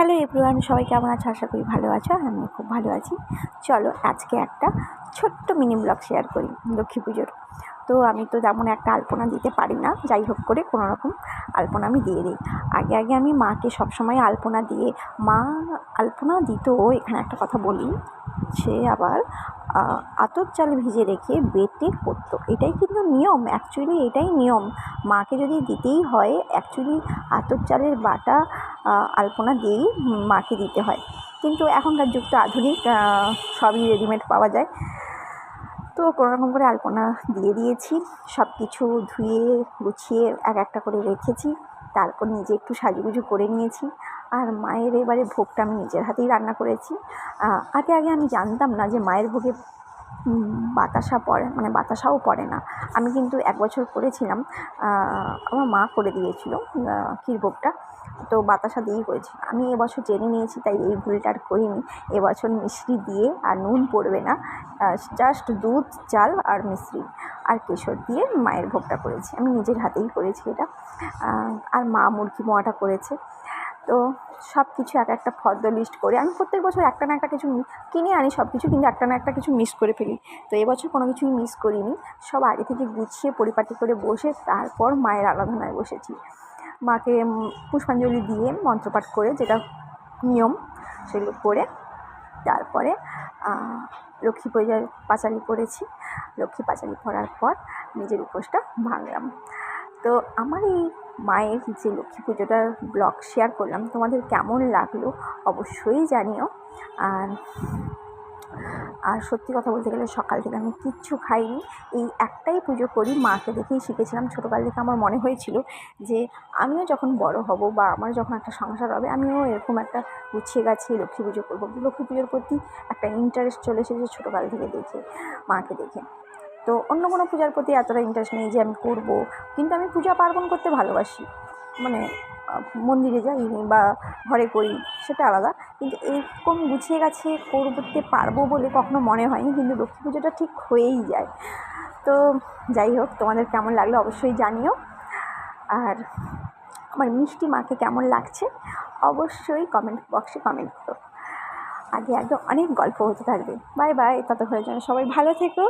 Hello everyone সবাই কেমন আছো? আশা করি ভালো আছো, আমিও খুব ভালো আছি। চলো আজকে একটা ছোট্ট মিনি ব্লগ শেয়ার করি, লক্ষ্মী পুজোর। তো আমি তো যেমন একটা আলপনা দিতে পারি না, যাই হোক করে কোনো রকম আলপনা আমি দিয়ে দিই। আগে আগে আমি মাকে সবসময় আলপনা দিয়ে, মা আলপনা দিত, এখানে একটা কথা বলি, সে আবার আতর চাল ভিজে রেখে বেটে করতো। এটাই কিন্তু নিয়ম অ্যাকচুয়ালি এটাই নিয়ম। মাকে যদি দিতেই হয় অ্যাকচুয়ালি আতর চালের বাটা আলপনা দিয়েই মাকে দিতে হয়। কিন্তু এখনকার যুগ তো আধুনিক সবই রেডিমেড পাওয়া যায়। তো কোনো রকম করে আলপনা দিয়ে দিয়েছি। সব কিছু ধুয়ে, গুছিয়ে এক একটা করে রেখেছি। তারপর নিজে একটু সাজুগুজু করে নিয়েছি। আর মায়ের এবারে ভোগটা আমি নিজের হাতেই রান্না করেছি। আগে আগে আমি জানতাম না যে মায়ের ভোগে বাতাসা পড়ে মানে বাতাসাও পড়ে না। আমি কিন্তু এক বছর করেছিলাম আমার মা করে দিয়েছিল ক্ষীরভোগটা। তো বাতাসা দিয়েই করেছি। আমি এবছর জেনে নিয়েছি, তাই এই ভুলটা আর করিনি। এবছর মিশ্রি দিয়ে আর নুন পড়বে না জাস্ট দুধ, চাল আর মিশ্রি আর কেশর দিয়ে মায়ের ভোগটা করেছি। আমি নিজের হাতেই করেছি এটা। আর মা মুরগি মোয়াটা করেছে। তো সব কিছু এক একটা ফর্দ লিস্ট করে আমি প্রত্যেক বছর একটা না একটা কিছু কিনে আনি সব কিছু কিন্তু একটা না একটা কিছু মিস করে ফেলি। তো এবছর কোনো কিছুই মিস করিনি। সব আগে থেকে গুছিয়ে পরিপাটি করে বসে তারপর মায়ের আরাধনায় বসেছি। মাকে পুষ্পাঞ্জলি দিয়ে মন্ত্রপাঠ করে যেটা নিয়ম সেগুলো করে তারপরে লক্ষ্মী পূজার পাঁচালি পড়েছি। লক্ষ্মী পাঁচালি পড়ার পর নিজের উপোসটা ভাঙলাম। তো আমার এই মায়ের যে লক্ষ্মী পুজোটার ব্লগ শেয়ার করলাম, তোমাদের কেমন লাগল অবশ্যই জানিও। আর আর সত্যি কথা বলতে গেলে সকাল থেকে আমি কিচ্ছু খাইনি। এই একটাই পুজো করি মাকে দেখেই শিখেছিলাম। ছোটোকাল থেকে আমার মনে হয়েছিল যে আমিও যখন বড় হব বা আমার যখন একটা সংসার হবে, আমিও এরকম একটা গুছিয়ে গাছিয়ে লক্ষ্মী পুজো করব। লক্ষ্মী পুজোর প্রতি একটা ইন্টারেস্ট চলে এসেছে ছোটোকাল থেকে দেখে, মাকে দেখে। তো অন্য কোনো পূজার প্রতি এতটা ইন্টারেস্ট নেই যে আমি করব। কিন্তু আমি পূজা পার্বণ করতে ভালোবাসি। মানে মন্দিরে যাই বা ঘরে করি, সেটা আলাদা। কিন্তু এরকম গুছিয়ে গেছে করতে পারব বলে কখনো মনে হয়নি, কিন্তু লক্ষ্মী পুজোটা ঠিক হয়েই যায়। তো যাই হোক, তোমাদের কেমন লাগল অবশ্যই জানিও। আর আমার মিষ্টি মাকে কেমন লাগছে, অবশ্যই কমেন্ট বক্সে কমেন্ট করো। আগে আগে অনেক গল্প হতে থাকবে। বাই বাই ততক্ষণের জন্য সবাই ভালো থেকো।